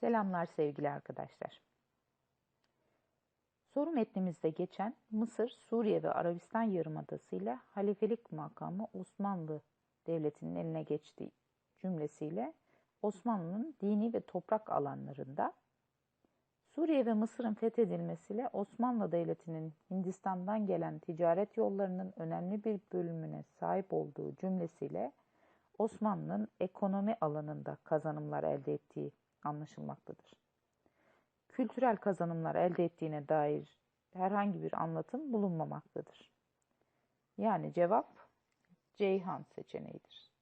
Selamlar sevgili arkadaşlar. Soru metnimizde geçen Mısır, Suriye ve Arabistan Yarımadası ile halifelik makamı Osmanlı Devleti'nin eline geçtiği cümlesiyle Osmanlı'nın dini ve toprak alanlarında Suriye ve Mısır'ın fethedilmesiyle Osmanlı Devleti'nin Hindistan'dan gelen ticaret yollarının önemli bir bölümüne sahip olduğu cümlesiyle Osmanlı'nın ekonomi alanında kazanımlar elde ettiği anlaşılmaktadır. Kültürel kazanımlar elde ettiğine dair herhangi bir anlatım bulunmamaktadır. Yani cevap Ceyhan seçeneğidir.